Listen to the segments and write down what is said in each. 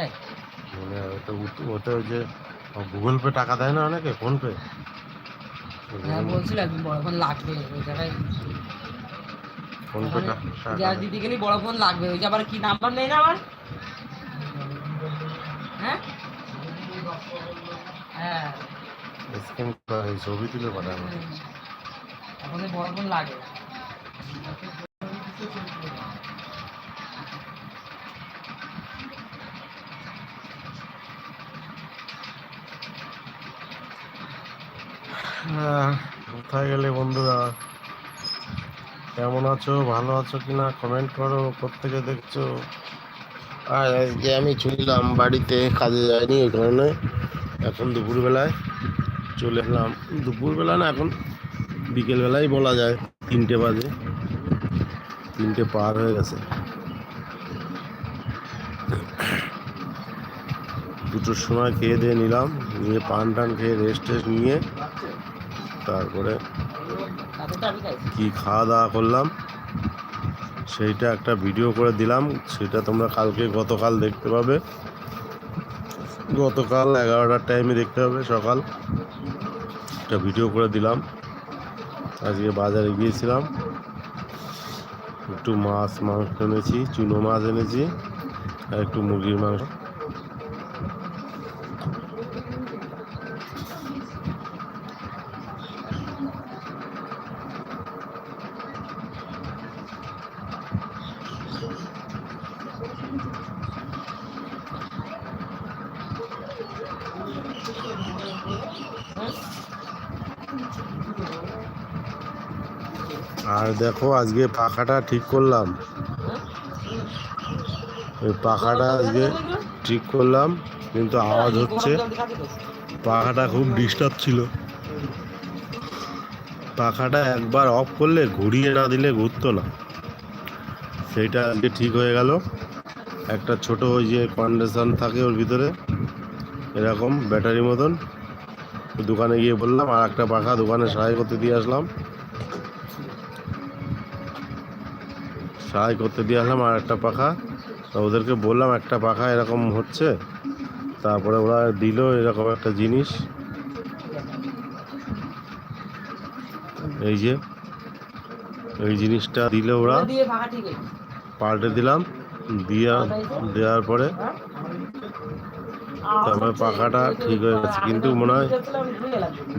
যায়? মনে ওটা ওই যে গুগল পে টাকা দেয় না অনেকে ফোন পে হ্যাঁ বলছিল একদিন বড় ফোন লাগবে ওই জায়গায়। ফোন পে টাকা দিতে গেলে বড় ফোন লাগবে ওই যে আবার কি নাম্বার নেই না আমার হ্যাঁ? হ্যাঁ। স্ক্যান করা এই ছবি তুলে পাঠানো। এখন বড় ফোন লাগে। কোথায় গেলে বন্ধুরা? কেমন আছো? ভালো আছো কিনা? কমেন্ট করো কোথেকে দেখছ? আর আজকে আমি চললাম বাড়িতে, কাজে যাইনি ওই কারণে। এখন দুপুরবেলায় চলে এলাম। দুপুরবেলা না, এখন বিকেলবেলাই বলা যায়, তিনটে বাজে। তিনটে পার হয়ে গেছে। দুটোর সময় খেয়ে দিয়ে নিলাম, নিয়ে পান টান খেয়ে রেস্ট টেস্ট নিয়ে তারপরে কি খাওয়া দাওয়া করলাম সেইটা একটা ভিডিও করে দিলাম সেটা তোমরা কালকে গতকাল দেখতে পাবে। গতকাল এগারোটার টাইমে দেখতে হবে সকাল। একটা ভিডিও করে দিলাম। আজকে বাজারে গিয়েছিলাম। একটু মাছ মাংস এনেছি চুনো মাছ এনেছি আর একটু মুরগির মাংস। আর দেখো, আজকে পাখাটা ঠিক করলাম। ওই পাখাটা আজকে ঠিক করলাম, কিন্তু আওয়াজ হচ্ছে। পাখাটা খুব ডিস্টার্ব ছিল। পাখাটা একবার অফ করলে, ঘুরিয়ে না দিলে ঘুরতো না। সেইটা আজকে ঠিক হয়ে গেল। একটা ছোট ওই যে কন্ডেনশন থাকে ওর ভিতরে, এরকম ব্যাটারি মতন। দোকানে গিয়ে বললাম, আর একটা পাখা দোকানে সাহায্য করতে দিয়ে আসলাম। সাহায্য করতে দিয়ে আসলাম আর একটা পাখা। তা ওদেরকে বললাম একটা পাখা এরকম হচ্ছে। তারপরে ওরা দিল এরকম একটা জিনিস। এই যে, এই জিনিসটা দিল ওরা। পাল্টে দিলাম। দিয়া, দেওয়ার পরে? তারপরে পাখাটা ঠিক হয়ে গেছে। কিন্তু মনে হয়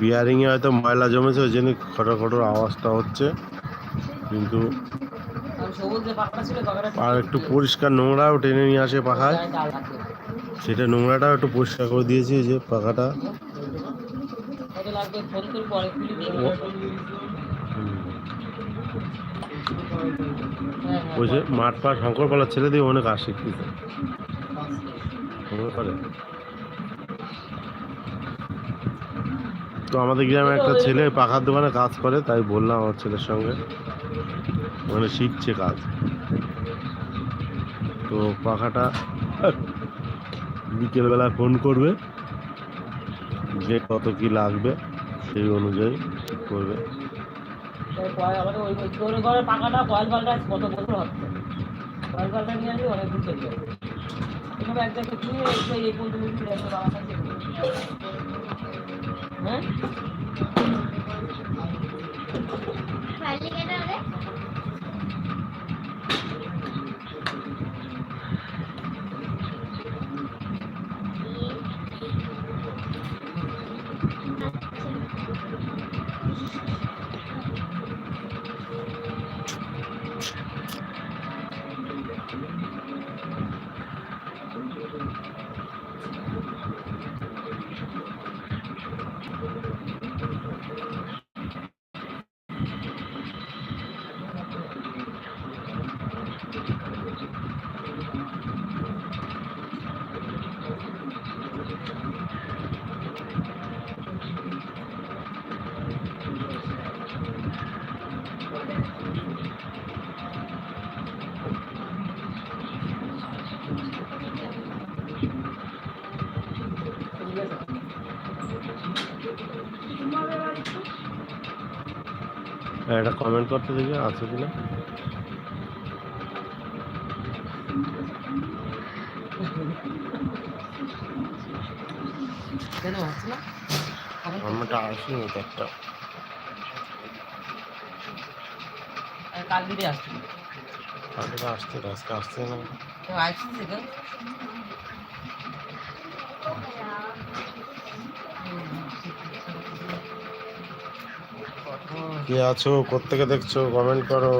বিয়ারিংয়ে হয়তো ময়লা জমেছে, ওই জন্য খটো খটোর আওয়াজটা হচ্ছে। কিন্তু আর একটু পরিষ্কার নোংরাও টেনে নিয়ে আসে পাখায়। সেটা নোংরাটাও একটু পরিষ্কার করে দিয়েছি যে পাখাটা। ওই যে মাঠ পাট শঙ্করপালার ছেলে দিয়ে অনেক শিখতেছে তো আমাদের গ্রামে একটা ছেলে পাখার দোকানে কাজ করে, তাই বললাম আমার ছেলের সঙ্গে। ওখানে শিখছে কাজ। তো পাখাটা বিকেলবেলা ফোন করবে, যে কত কি লাগবে সেই অনুযায়ী করবে। তাই কয়- আমাদের ওই ওই তোর ঘরে পাখাটা কয়েল পাল্টা কত বছর হচ্ছে কয়েল পাল্টা নিয়ে আসলে অনেক দূর চলে যাবে এখানে এক জায়গায় তুমি এই এই পর্যন্ত ফিরে আসবে বাবা কাছে হ্যাঁ ঠিক আছে হ্যাঁ, এটা কমেন্ট করতে দেখি আছে কিনা? কেন হচ্ছে না? কমেন্টটা আসেনি তো একটা। আমি কাল দিতে আসছি আসতে আজকে আসতে না আসছি কে আছো, কোত্থেকে দেখছ কমেন্ট করো।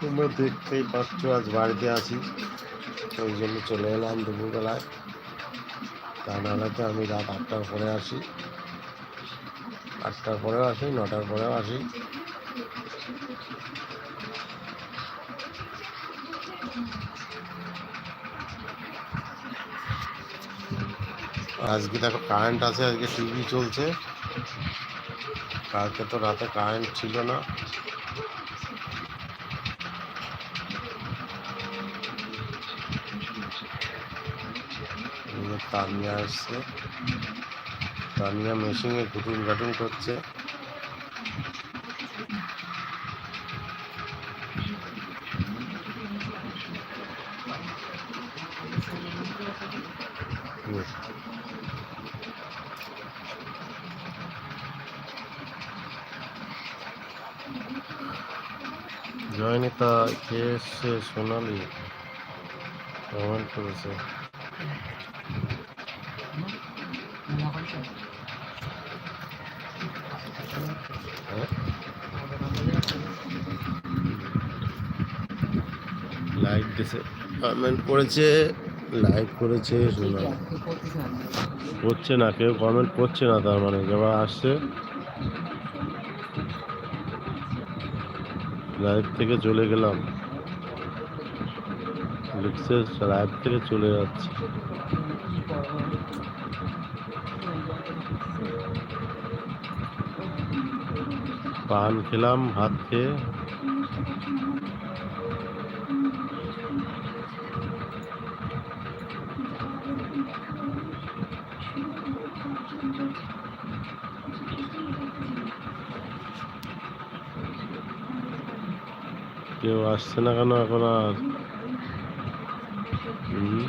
তোমরা দেখতেই পাচ্ছ, আজ বাড়িতে আছি। ওই জন্য চলে এলাম দুপুরবেলায়। তা নাহলে তো আমি রাত আটটার পরে আসি। আটটার পরেও আসি, নটার পরেও আসি। আজকে দেখো কারেন্ট আছে, আজকে টিভি চলছে। কালকে তো রাতে কারেন্ট ছিল না। তানিয়া এসছে তানিয়া মেশিনে ঘুটুন ঘাটুন করছে। জয়নিতা কে এসছে সোনালি কমেন্ট করেছে লাইক দিছে কমেন্ট করেছে লাইক করেছে সোনালি করছে না কেউ কমেন্ট করছে না তার মানে যারা আসছে লাইভ থেকে চলে গেলাম। লিখছে লাইভ থেকে চলে যাচ্ছে। পান খেলাম ভাত খেয়ে। কেউ আসছে না কেন এখন আর? হুম।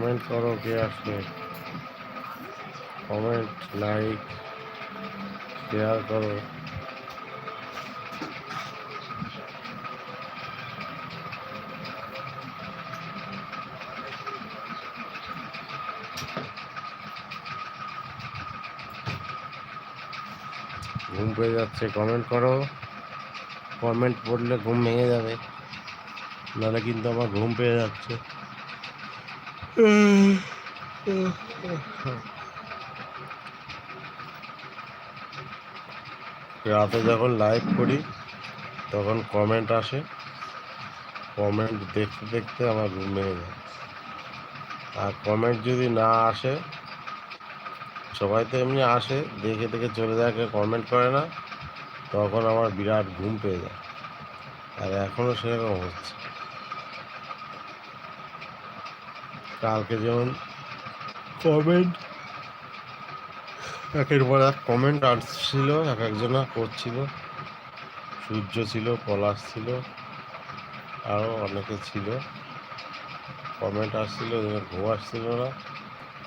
কমেন্ট করো কে আসবে? কমেন্ট লাইক শেয়ার করো। ঘুম পেয়ে যাচ্ছে কমেন্ট করো। কমেন্ট পড়লে ঘুম ভেঙে যাবে। নাহলে কিন্তু আমার ঘুম পেয়ে যাচ্ছে। রাতে যখন লাইভ করি, তখন কমেন্ট আসে। কমেন্ট দেখতে দেখতে আমার ঘুম ভেঙে যায়। আর কমেন্ট যদি না আসে, সবাই তো এমনি আসে, দেখে দেখে চলে যায়, কেউ কমেন্ট করে না, তখন আমার বিরাট ঘুম পেয়ে যায়। আর এখনও সেরকম হচ্ছে। কালকে যেমন কমেন্ট একের পর এক কমেন্ট আসছিল এক একজনা করছিল। সূর্য ছিল পলাশ ছিল আরও অনেকে ছিল। কমেন্ট আসছিল ঘুম আসছিল না।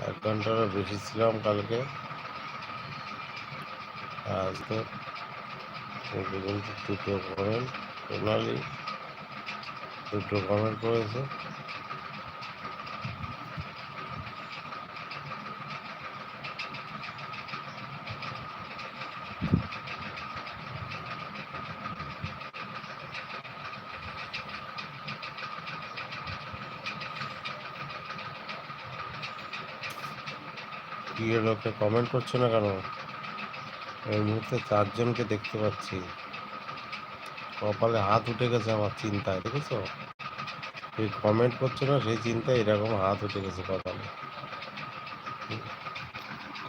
এক ঘন্টারও বেশি ছিলাম কালকে। আজকে দুটো কমেন্ট সোনালি দুটো কমেন্ট করেছে। কি লোকে কমেন্ট করছে না কেন? এই মুহূর্তে চারজনকে দেখতে পাচ্ছি। কপালে হাত উঠে গেছে আমার চিন্তায়, দেখেছ? এই কমেন্ট করছ না, সেই চিন্তায় এরকম হাত উঠে গেছে কপালে।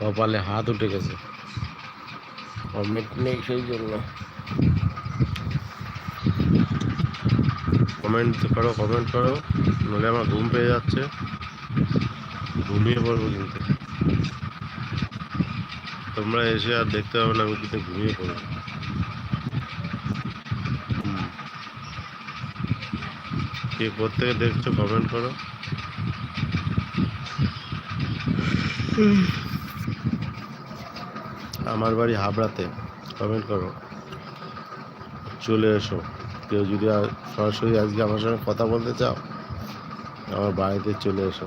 কপালে হাত উঠে গেছে। কমেন্ট নেই সেই জন্য। কমেন্ট করো কমেন্ট করো, নইলে আমার ঘুম পেয়ে যাচ্ছে। ঘুমিয়ে পড়ব কিন্তু। তোমরা এসে আর দেখতে পাবে না, আমি কিন্তু ঘুমিয়ে পড়ব। কে কোথেকে দেখছ কমেন্ট করো। আমার বাড়ি হাবড়াতে কমেন্ট করো। চলে এসো। কেউ যদি সরাসরি আজকে আমার সঙ্গে কথা বলতে চাও, আমার বাড়িতে চলে এসো।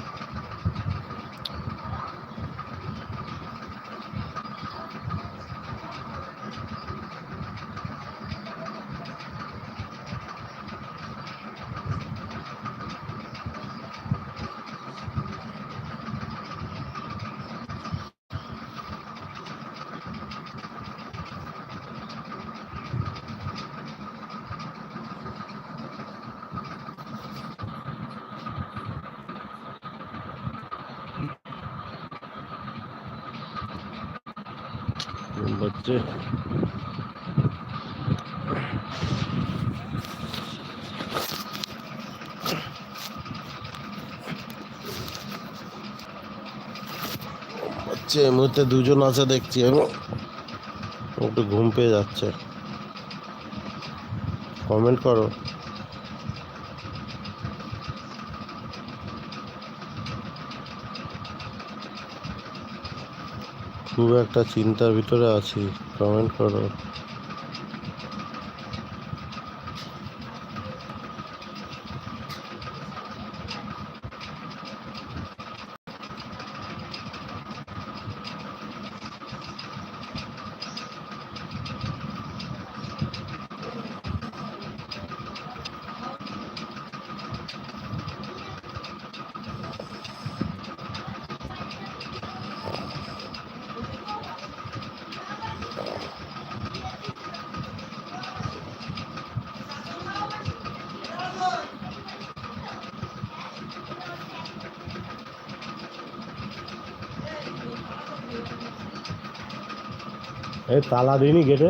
পাচ্ছে হচ্ছে এই মুহূর্তে দুজন আছে দেখছি এবং একটু ঘুম পেয়ে যাচ্ছে। কমেন্ট করো। খুব একটা চিন্তার ভিতরে আছি কমেন্ট করো। এই তালা দিইনি গেটে।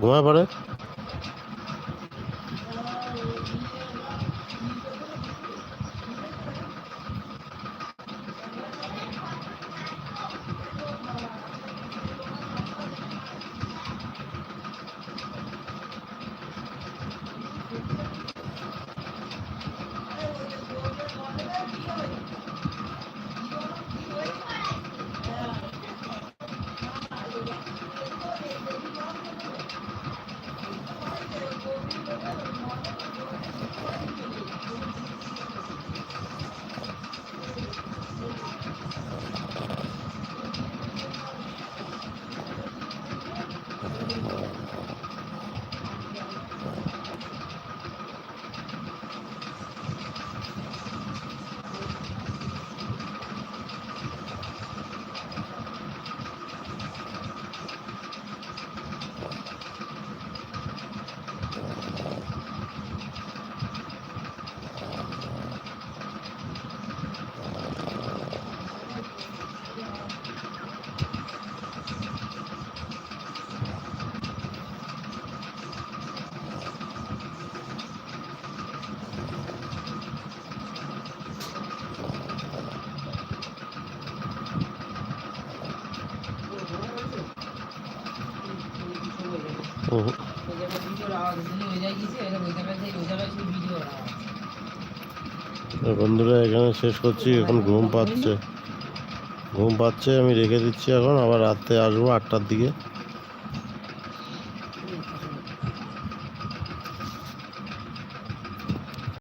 ঘুমায় পড়ে? বন্ধুরা, এখানে শেষ করছি, এখন ঘুম পাচ্ছে ঘুম পাচ্ছে, আমি রেখে দিচ্ছি এখন, আবার রাতে আসব আটটার দিকে।